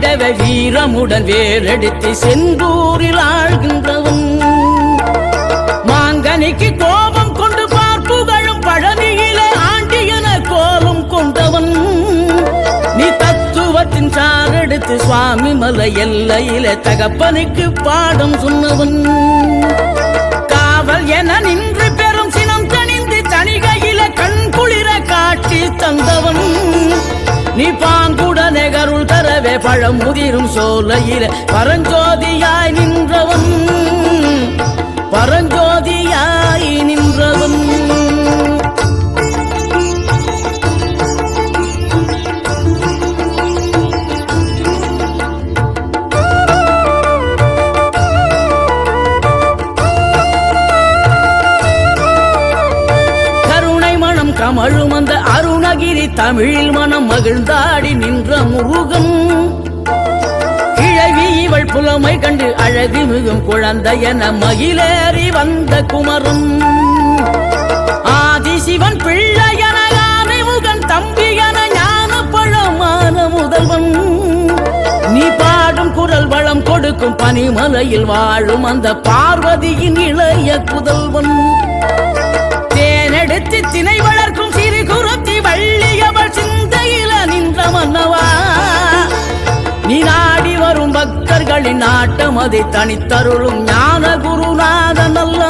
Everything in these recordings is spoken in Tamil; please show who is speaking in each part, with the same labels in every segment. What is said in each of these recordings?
Speaker 1: விடவ வீரமுடன் வேறெடுத்து செந்தூரில் ஆழ்கின்றவன். மாங்கனிக்கு கோபம் கொண்டு பார்ப்புகழும் பழனியிலே ஆண்டி என கோலம் கொண்டவன். நீ தத்துவத்தின் சாரெடுத்து சுவாமி மலை எல்லையில தகப்பனுக்கு பாடம் சொன்னவன். காவல் என நின்று தரவே பழம் முதிரும் சோலையில. பரஞ்சோதியாய் நின்றவன் பரஞ்சோதியாய் நின்றவன் கமழும் அந்த அருணகிரி தமிழில் மனம் மகிழ்ந்தாடி நின்ற முருகன். புலமை கண்டு அழகு மிகும் குழந்தை என மகிழேறி வந்த குமரும் ஆதி சிவன் பிள்ளை என முகன் தம்பி என ஞான பழமான முதல்வன். நீ பாடும் குரல் வளம் கொடுக்கும் பனிமலையில் வாழும் அந்த பார்வதியின் இளைய புதல்வன். தேனெடுத்து திணை வளர்க்கும் பக்தர்களின் ஆட்டம் அதை தனித்தருளும் ஞான குருநாத நல்ல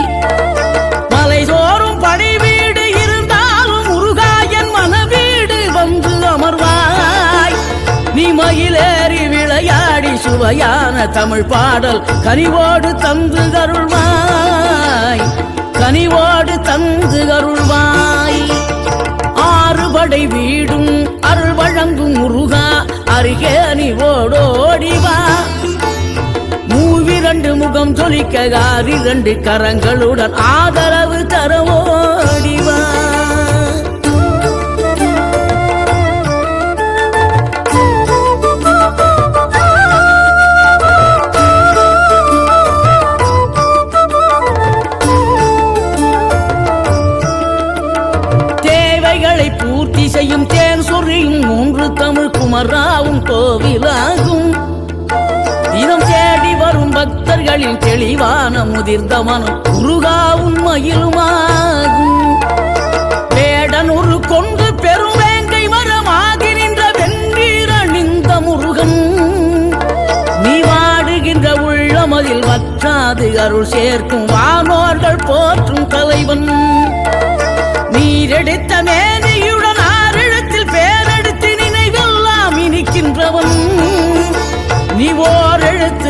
Speaker 1: சுவையான தமிழ் பாடல். கனிவோடு தந்து அருள்வாய் கனிவோடு தந்து அருள்வாய் ஆறுபடை வீடும் அருள் வழங்கும் முருகா. அருகே நீ ஓடோடிவா மூவிரண்டு முகம் சொலிக்க ஆறிரண்டு கரங்களுடன் ஆதரவு தர முதிர்ந்த மனம் முருகா உண்மையிலுமாகும். வேடனூறு கொண்டு பெருமேங்கை மரமாகி நின்ற வென்றீர் அணிந்த முருகன். நீ வாடுகின்ற உள்ளமதில் வற்றாது அருள் சேர்க்கும் வானோர்கள் போற்றும் தலைவன். நீரெடுத்த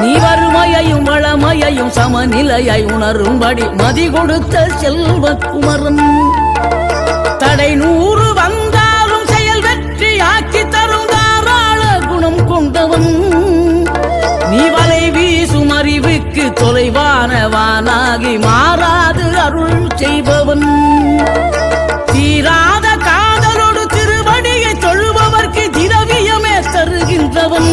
Speaker 1: நீ வறுமையையும் வளமையையும் சமநிலையை உணரும்படி மதி கொடுத்த செல்வ குமரன். தடை நூறு வந்தாலும் செயல் வெற்றி ஆக்கி தரும் தாராள குணம் கொண்டவன். நீ வலை வீசும் அறிவுக்கு தொலைவானவானாகி மாறாது அருள் செய்பவன். தீராத காதலோடு திருவடியை தொழுபவர்க்கு திரவியமே தருகின்றவன்.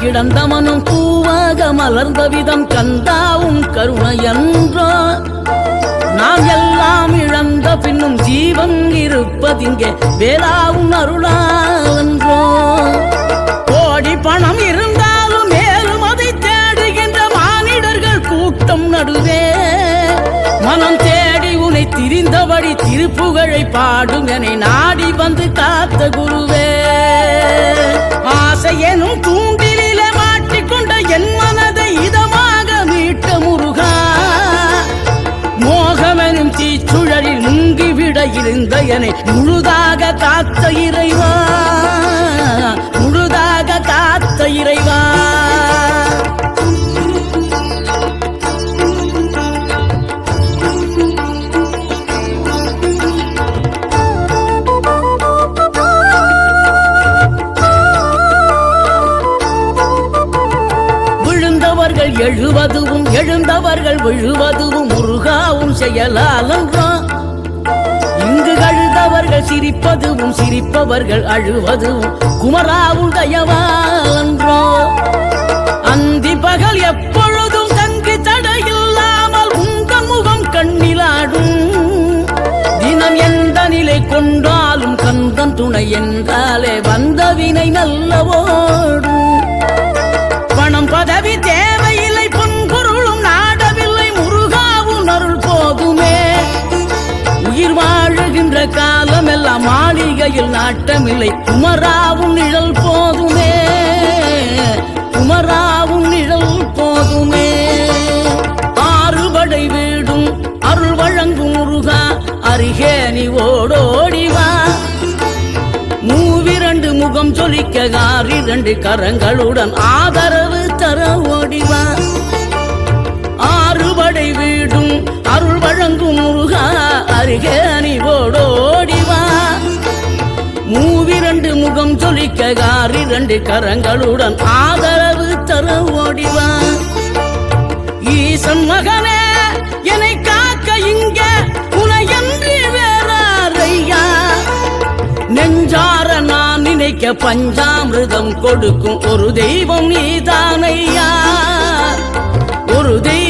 Speaker 1: கல்லாக பூவாக மலர்ந்த விதம் கந்தாவும் கருணையன்றோ. நாம் எல்லாம் இழந்த பின்னும் ஜீவன் இருப்பதிங்கே வேளாவும் அருளாவென்றோ. கோடி பணம் இருந்தாலும் மேலும் அதை தேடுகின்ற மானிடர்கள் கூட்டம் நடுவே. மனம் தேடி உனை திரிந்தபடி திருப்புகழை பாடும் என நாடி வந்து காத்த குருவே. ஆசை எனும் தூண்டிலே இருந்த என்னை முழுதாக காத்த இறைவா. முழுதாக காத்த இறைவா. விழுந்தவர்கள் எழுவதுவும் எழுந்தவர்கள் விழுவதுவும் முருகாவும் செயலாலன்றான் சிரிப்பதுவும் சிரிப்பவர்கள் அழுவதுவும் குமராவும் தயவாலன்றோ அந்தி பகல் எப்பொழுதும் தங்கு தடையில்லாமல் உங்க முகம் கண்ணிலாடும். தினம் எந்த நிலை கொண்டாலும் கந்தன் துணை என்றாலே வந்த வினை நல்லவோடும். மாளிகையில் நாட்டமில்லை. குமராவும் நிழல் போதுமே. குமராவும் நிழல் போதுமே. ஆறுபடை வீடும் அருள் வழங்கும் முருகா அருகே நீ ஓடோடிவா மூவிரண்டு முகம் சொலிக்க ஆறிரண்டு கரங்களுடன் ஆதரவு தர ஓடிவா ஆறுபடை வீடும் அருள் வழங்கும் முருகா அருகே நீ ஓடோ ஜொலிக்க காரி ரெண்டு கரங்களுடன் ஆதரவு தர ஓடிவா ஈசன் மகனே என்னை காக்க இங்க உனையன்றி வேறாரையா? நெஞ்சார நான் நினைக்க பஞ்சாமிருதம் கொடுக்கும் ஒரு தெய்வம் நீதானையா? ஒரு தெய்வம்